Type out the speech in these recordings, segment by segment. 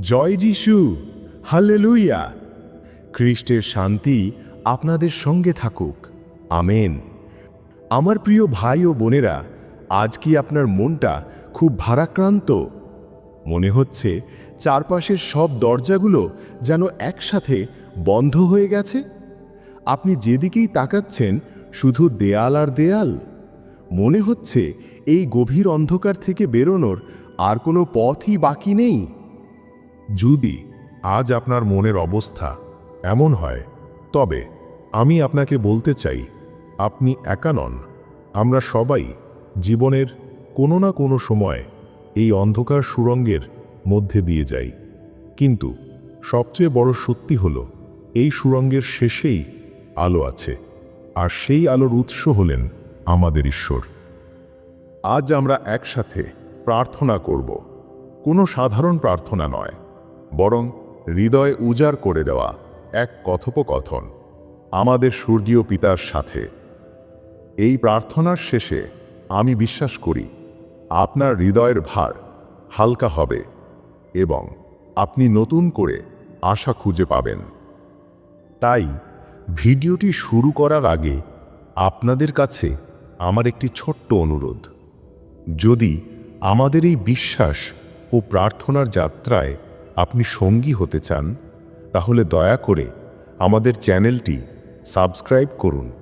জয় যিশু। হাল্লেলুইয়া খ্রিস্টের শান্তি আপনাদের সঙ্গে থাকুক। আমেন। আমার প্রিয় ভাই ও বোনেরা, আজ কি আপনার মনটা খুব ভারাক্রান্ত? মনে হচ্ছে চারপাশের সব দরজাগুলো যেন একসাথে বন্ধ হয়ে গেছে। আপনি যেদিকেই তাকাচ্ছেন, শুধু দেয়াল আর দেয়াল। মনে হচ্ছে এই গভীর অন্ধকার থেকে বেরোনোর আর কোনো পথই বাকি নেই। যদি আজ আপনার মনের অবস্থা এমন হয়, তবে আমি আপনাকে বলতে চাই, আপনি একা নন। আমরা সবাই জীবনের কোনো না কোনো সময় এই অন্ধকার সুরঙ্গের মধ্যে দিয়ে যাই। কিন্তু সবচেয়ে বড় সত্যি হল, এই সুরঙ্গের শেষেই আলো আছে, আর সেই আলোর উৎস হলেন আমাদের ঈশ্বর। আজ আমরা একসাথে প্রার্থনা করব। কোনো সাধারণ প্রার্থনা নয়। বরং হৃদয় উজাড় করে দেওয়া এক কথোপকথন আমাদের স্বর্গীয় পিতার সাথে। এই প্রার্থনার শেষে আমি বিশ্বাস করি, আপনার হৃদয়ের ভার হালকা হবে এবং আপনি নতুন করে আশা খুঁজে পাবেন। তাই ভিডিওটি শুরু করার আগে আপনাদের কাছে আমার একটি ছোট্ট অনুরোধ। যদি আমাদের এই বিশ্বাস ও প্রার্থনার যাত্রায় আপনি সঙ্গী হতে চান, তাহলে দয়া করে আমাদের চ্যানেলটি সাবস্ক্রাইব করুন,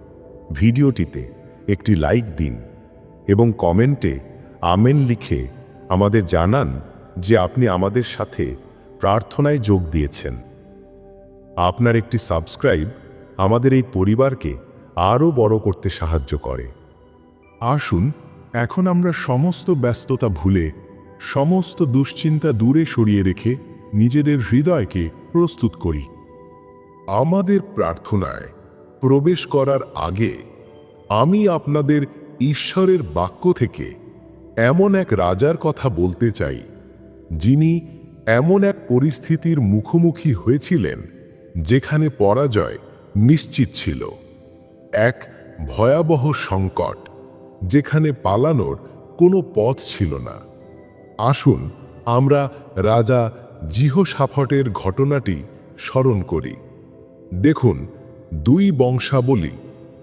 ভিডিওটিতে একটি লাইক দিন এবং কমেন্টে আমেন লিখে আমাদের জানান যে আপনি আমাদের সাথে প্রার্থনায় যোগ দিয়েছেন। আপনার একটি সাবস্ক্রাইব আমাদের এই পরিবারকে আরও বড় করতে সাহায্য করে। আসুন, এখন আমরা সমস্ত ব্যস্ততা ভুলে সমস্ত দুশ্চিন্তা দূরে সরিয়ে রেখে নিজেদের হৃদয়কে প্রস্তুত করি। আমাদের প্রার্থনায় প্রবেশ করার আগে আমি আপনাদের ঈশ্বরের বাক্য থেকে এমন এক রাজার কথা বলতে চাই, যিনি এমন এক পরিস্থিতির মুখোমুখি হয়েছিলেন যেখানে পরাজয় নিশ্চিত ছিল। এক ভয়াবহ সংকট যেখানে পালানোর কোনো পথ ছিল না। আসুন আমরা রাজা জিহসাফটের ঘটনাটি স্মরণ করি। দেখুন দুই বংশাবলী,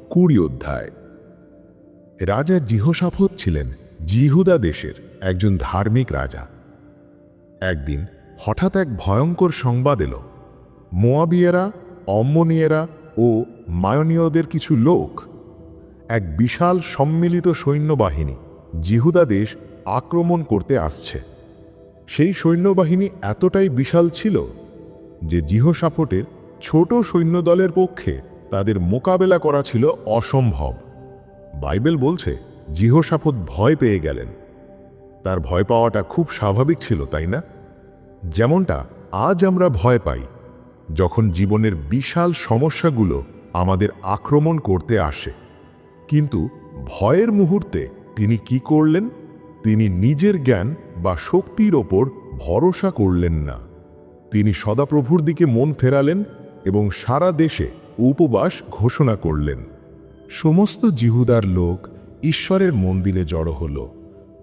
কুড়ি অধ্যায়। রাজা জিহসাফত ছিলেন জিহুদা দেশের একজন ধার্মিক রাজা। একদিন হঠাৎ এক ভয়ঙ্কর সংবাদ এলো। মোয়াবিয়েরা, অম্মনিয়েরা ও মায়নীয়দের কিছু লোক, এক বিশাল সম্মিলিত সৈন্যবাহিনী জিহুদা দেশ আক্রমণ করতে আসছে। সেই সৈন্যবাহিনী এতটাই বিশাল ছিল যে জিহসাফটের ছোট সৈন্যদলের পক্ষে তাদের মোকাবেলা করা ছিল অসম্ভব। বাইবেল বলছে জিহসাফত ভয় পেয়ে গেলেন। তার ভয় পাওয়াটা খুব স্বাভাবিক ছিল, তাই না? যেমনটা আজ আমরা ভয় পাই, যখন জীবনের বিশাল সমস্যাগুলো আমাদের আক্রমণ করতে আসে। কিন্তু ভয়ের মুহূর্তে তিনি কি করলেন? তিনি নিজের জ্ঞান বা শক্তির ওপর ভরসা করলেন না। তিনি সদাপ্রভুর দিকে মন ফেরালেন এবং সারা দেশে উপবাস ঘোষণা করলেন। সমস্ত জিহুদার লোক ঈশ্বরের মন্দিরে জড়ো হল।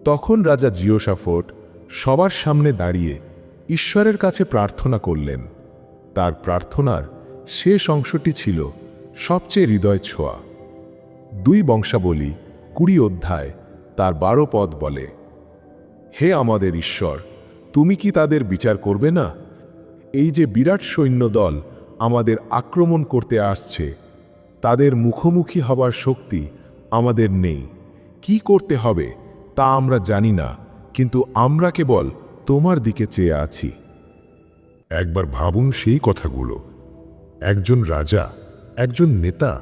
তখন রাজা জিওসাফট সবার সামনে দাঁড়িয়ে ঈশ্বরের কাছে প্রার্থনা করলেন। তার প্রার্থনার শেষ অংশটি ছিল সবচেয়ে হৃদয় ছোঁয়া। দুই বংশাবলী কুড়ি অধ্যায় তার বারো পদ বলে, হে আমাদের ঈশ্বর, তুমি কি তাদের বিচার করবে না? এই যে বিরাট সৈন্যদল আমাদের আক্রমণ করতে আসছে, তাদের মুখোমুখি হবার শক্তি আমাদের নেই। কি করতে হবে তা আমরা জানি না, কিন্তু আমরা কেবল তোমার দিকে চেয়ে আছি। একবার ভাবুন সেই কথাগুলো। একজন রাজা, একজন নেতা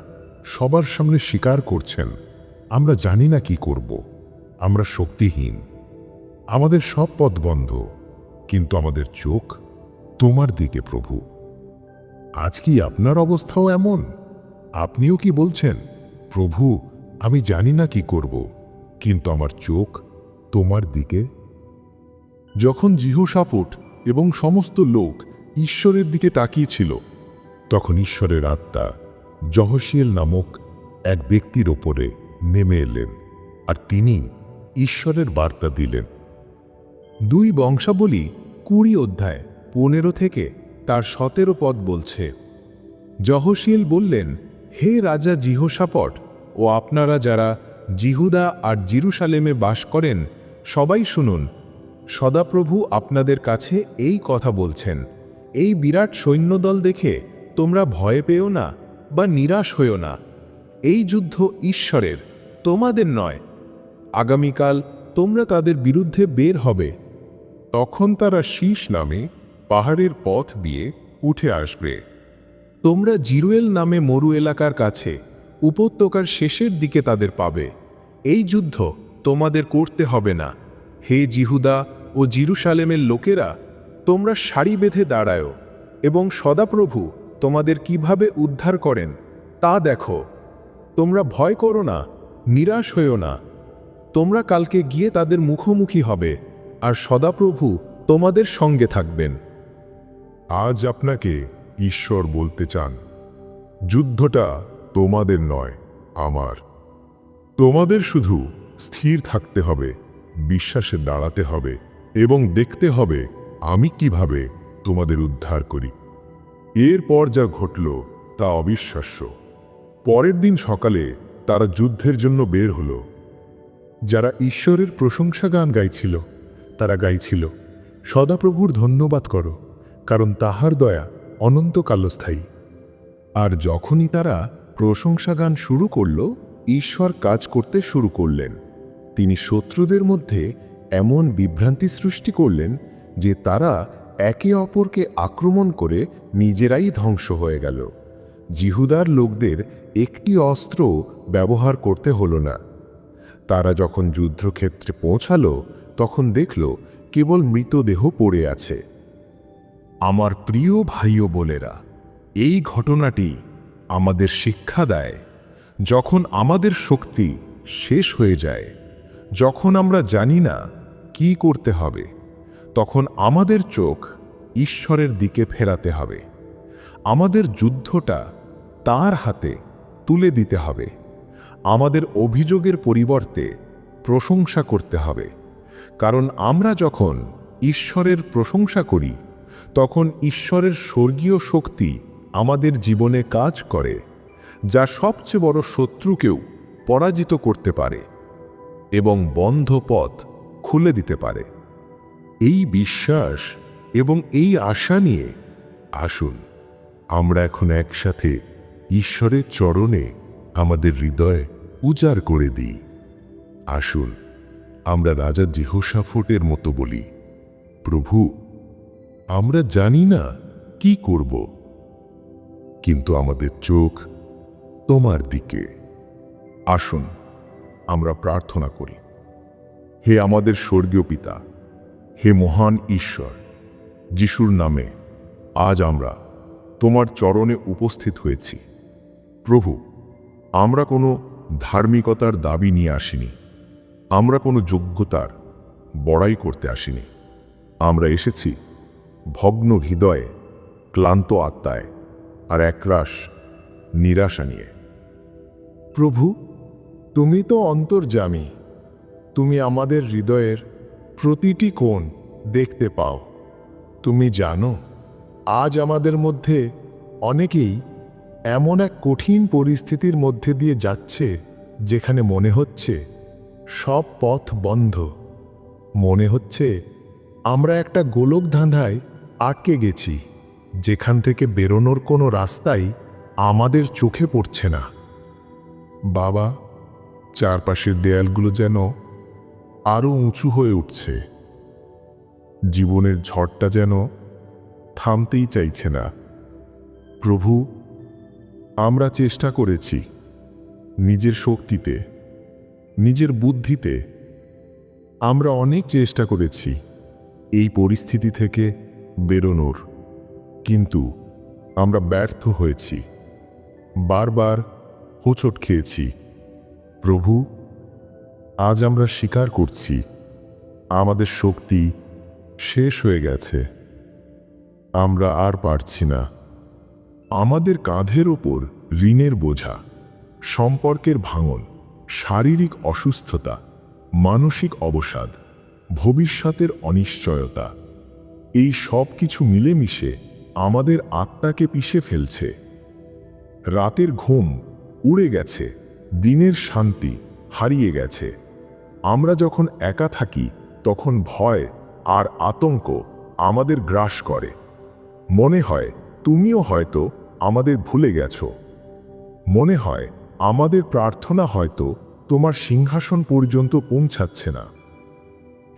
সবার সামনে স্বীকার করছেন, আমরা জানি না কি করব। আমরা শক্তিহীন। আমাদের সব পথ বন্ধ, কিন্তু আমাদের চোখ তোমার দিকে প্রভু। আজ কি আপনার অবস্থাও এমন? আপনিও কি বলছেন, প্রভু, আমি জানি না কি করব, কিন্তু আমার চোখ তোমার দিকে যখন জিহসাফুট এবং সমস্ত লোক ঈশ্বরের দিকে তাকিয়েছিল, তখন ঈশ্বরের আত্মা জহশিয়েল নামক এক ব্যক্তির ওপরে নেমে এলেন, আর তিনি ঈশ্বরের বার্তা দিলেন। দুই বংশাবলী কুড়ি অধ্যায় পনেরো থেকে তার সতেরো পদ বলছে, যহশীল বললেন, হে রাজা জিহোশাপট ও আপনারা যারা জিহুদা আর জিরুসালেমে বাস করেন, সবাই শুনুন, সদাপ্রভু আপনাদের কাছে এই কথা বলছেন, এই বিরাট সৈন্যদল দেখে তোমরা ভয় পেও না বা নিরাশ হইও না, এই যুদ্ধ ঈশ্বরের, তোমাদের নয় আগামীকাল তোমরা তাদের বিরুদ্ধে বের হবে। তখন তারা শীষ নামে পাহাড়ের পথ দিয়ে উঠে আসবে। তোমরা জিরুয়েল নামে মরু এলাকার কাছে উপত্যকার শেষের দিকে তাদের পাবে। এই যুদ্ধ তোমাদের করতে হবে না। হে জিহুদা ও জিরুসালেমের লোকেরা, তোমরা সারি বেঁধে দাঁড়ায়ো এবং সদাপ্রভু তোমাদের কীভাবে উদ্ধার করেন তা দেখো। তোমরা ভয় করো না, নিরাশ হইও না। তোমরা কালকে গিয়ে তাদের মুখোমুখি হবে, আর সদাপ্রভু তোমাদের সঙ্গে থাকবেন। আজ আপনাকে ঈশ্বর বলতে চান, যুদ্ধটা তোমাদের নয়, আমার। তোমাদের শুধু স্থির থাকতে হবে, বিশ্বাসে দাঁড়াতে হবে, এবং দেখতে হবে আমি কীভাবে তোমাদের উদ্ধার করি। এরপর যা ঘটল তা অবিশ্বাস্য। পরের দিন সকালে তারা যুদ্ধের জন্য বের হলো। যারা ঈশ্বরের প্রশংসা গান গাইছিল, তারা গাইছিল, সদাপ্রভুর ধন্যবাদ করো, কারণ তাহার দয়া অনন্তকালস্থায়ী আর যখনই তারা প্রশংসা গান শুরু করল, ঈশ্বর কাজ করতে শুরু করলেন। তিনি শত্রুদের মধ্যে এমন বিভ্রান্তি সৃষ্টি করলেন যে তারা একে অপরকে আক্রমণ করে নিজেরাই ধ্বংস হয়ে গেল। জিহুদার লোকদের একটি অস্ত্র ব্যবহার করতে হলো না। তারা যখন যুদ্ধক্ষেত্রে পৌঁছালো, তখন দেখল কেবল মৃতদেহ পড়ে আছে। আমার প্রিয় ভাইও ও বোনেরা, এই ঘটনাটি আমাদের শিক্ষা দেয়, যখন আমাদের শক্তি শেষ হয়ে যায়, যখন আমরা জানি না কি করতে হবে, তখন আমাদের চোখ ঈশ্বরের দিকে ফেরাতে হবে। আমাদের যুদ্ধটা তার হাতে তুলে দিতে হবে। আমাদের অভিযোগের পরিবর্তে প্রশংসা করতে হবে। কারণ আমরা যখন ঈশ্বরের প্রশংসা করি, তখন ঈশ্বরের স্বর্গীয় শক্তি আমাদের জীবনে কাজ করে, যা সবচেয়ে বড় শত্রুকেও পরাজিত করতে পারে এবং বন্ধ পথ খুলে দিতে পারে। এই বিশ্বাস এবং এই আশা নিয়ে আসুন, আমরা এখন একসাথে ঈশ্বরের চরণে আমাদের হৃদয় উজাড় করে দিই। আসুন, আমরা রাজা জিহোসাফটের মতো বলি। প্রভু, আমরা জানি না কি করব। কিন্তু আমাদের চোখ তোমার দিকে। আসুন, আমরা প্রার্থনা করি। হে আমাদের স্বর্গীয় পিতা, হে মহান ঈশ্বর, যিশুর নামে আজ আমরা তোমার চরণে উপস্থিত হয়েছি। প্রভু, আমরা কোনো ধার্মিকতার দাবি নিয়ে আসিনি। আমরা কোনো যোগ্যতার বড়াই করতে আসিনি। আমরা এসেছি ভগ্ন হৃদয়ে, ক্লান্ত আত্মায় আর একরাশ নিরাশা নিয়ে। প্রভু, তুমি তো অন্তর্যামী। তুমি আমাদের হৃদয়ের প্রতিটি কোণ দেখতে পাও। তুমি জানো, আজ আমাদের মধ্যে অনেকেই এমন এক কঠিন পরিস্থিতির মধ্যে দিয়ে যাচ্ছে, যেখানে মনে হচ্ছে সব পথ বন্ধ। মনে হচ্ছে আমরা একটা গোলক ধাঁধায় আটকে গেছি, যেখান থেকে বেরোনোর কোনো রাস্তাই আমাদের চোখে পড়ছে না। বাবা, চারপাশের দেয়ালগুলো যেন আরও উঁচু হয়ে উঠছে। জীবনের ঝড়টা যেন থামতেই চাইছে না। প্রভু আমরা চেষ্টা করেছি নিজের শক্তিতে, নিজের বুদ্ধিতে। আমরা অনেক চেষ্টা করেছি এই পরিস্থিতি থেকে বেরোনোর, কিন্তু আমরা ব্যর্থ হয়েছি। বারবার হোঁচট খেয়েছি, প্রভু, আজ আমরা স্বীকার করছি, আমাদের শক্তি শেষ হয়ে গেছে, আমরা আর পারছি না। আমাদের কাঁধের ওপর ঋণের বোঝা, সম্পর্কের ভাঙন, শারীরিক অসুস্থতা, মানসিক অবসাদ, ভবিষ্যতের অনিশ্চয়তা, এই সব কিছু মিলেমিশে আমাদের আত্মাকে পিষে ফেলছে। রাতের ঘুম উড়ে গেছে, দিনের শান্তি হারিয়ে গেছে। আমরা যখন একা থাকি, তখন ভয় আর আতঙ্ক আমাদের গ্রাস করে। মনে হয় তুমিও হয়তো আমাদের ভুলে গেছ। মনে হয়, আমাদের প্রার্থনা হয়তো তোমার সিংহাসন পর্যন্ত পৌঁছাচ্ছে না।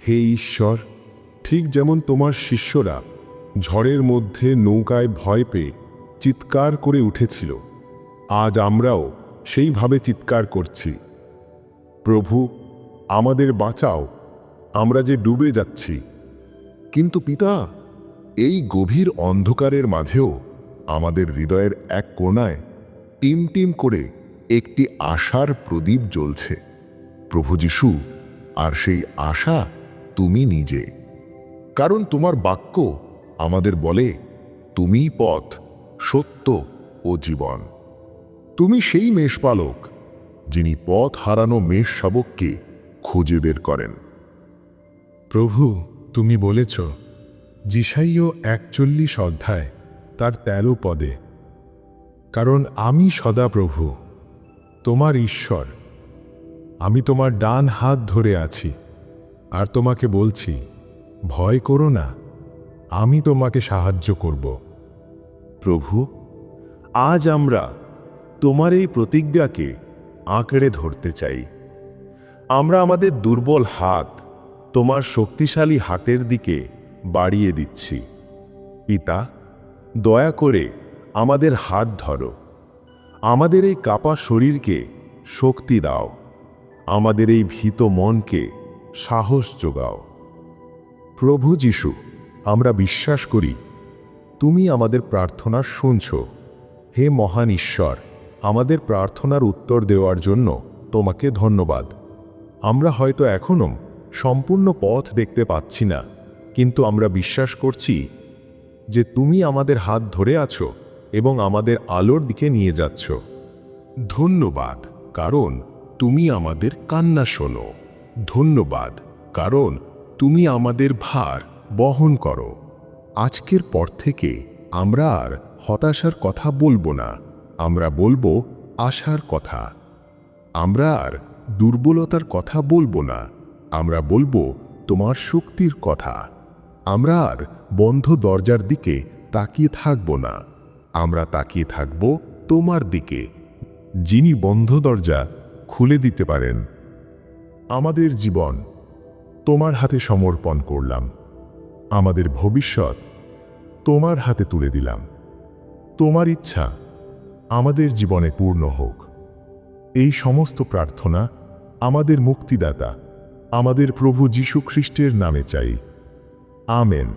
হে ঈশ্বর, ঠিক যেমন তোমার শিষ্যরা ঝড়ের মধ্যে নৌকায় ভয় পেয়ে চিৎকার করে উঠেছিল, আজ আমরাও সেইভাবে চিৎকার করছি। প্রভু, আমাদের বাঁচাও, আমরা যে ডুবে যাচ্ছি। কিন্তু পিতা এই গভীর অন্ধকারের মাঝেও আমাদের হৃদয়ের এক কোণায় টিম টিম করে একটি আশার প্রদীপ জ্বলছে। প্রভু যিশু, আর সেই আশা তুমি নিজে। কারণ তোমার বাক্য আমাদের বলে তুমি পথ, সত্য ও জীবন। তুমি সেই মেষপালক, যিনি পথ হারানো মেষ শাবককে খুঁজে বের করেন। প্রভু, তুমি বলেছ জিসাইও একচল্লিশ অধ্যায়, তার তেরো পদে, কারণ আমি সদা প্রভু তোমার ঈশ্বর। আমি তোমার ডান হাত ধরে আছি, আর তোমাকে বলছি, ভয় করো না, আমি তোমাকে সাহায্য করব। প্রভু, আজ আমরা তোমার এই প্রতিজ্ঞাকে আঁকড়ে ধরতে চাই। আমরা আমাদের দুর্বল হাত তোমার শক্তিশালী হাতের দিকে বাড়িয়ে দিচ্ছি। পিতা, দয়া করে আমাদের হাত ধরো। আমাদের এই কাপা শরীরকে শক্তি দাও। আমাদের এই ভীত মনকে সাহস যোগাও। প্রভু যিশু, আমরা বিশ্বাস করি, তুমি আমাদের প্রার্থনা শুনছ। হে মহান ঈশ্বর, আমাদের প্রার্থনার উত্তর দেওয়ার জন্য তোমাকে ধন্যবাদ। আমরা হয়তো এখনও সম্পূর্ণ পথ দেখতে পাচ্ছি না। কিন্তু আমরা বিশ্বাস করছি যে তুমি আমাদের হাত ধরে আছো এবং আমাদের আলোর দিকে নিয়ে যাচ্ছ। ধন্যবাদ, কারণ তুমি আমাদের কান্না শোনো। ধন্যবাদ, কারণ তুমি আমাদের ভার বহন করো। আজকের পর থেকে আমরা আর হতাশার কথা বলব না। আমরা বলব আশার কথা। আমরা আর দুর্বলতার কথা বলব না। আমরা বলব তোমার শক্তির কথা। আমরা আর বন্ধ দরজার দিকে তাকিয়ে থাকব না। আমরা তাকিয়ে থাকব তোমার দিকে, যিনি বন্ধ দরজা খুলে দিতে পারেন। আমাদের জীবন, তোমার হাতে সমর্পণ করলাম। আমাদের ভবিষ্যৎ, তোমার হাতে তুলে দিলাম। তোমার ইচ্ছা, আমাদের জীবনে পূর্ণ হোক। এই সমস্ত প্রার্থনা আমাদের মুক্তিদাতা, আমাদের প্রভু যীশু খ্রিস্টের নামে চাই। আমেন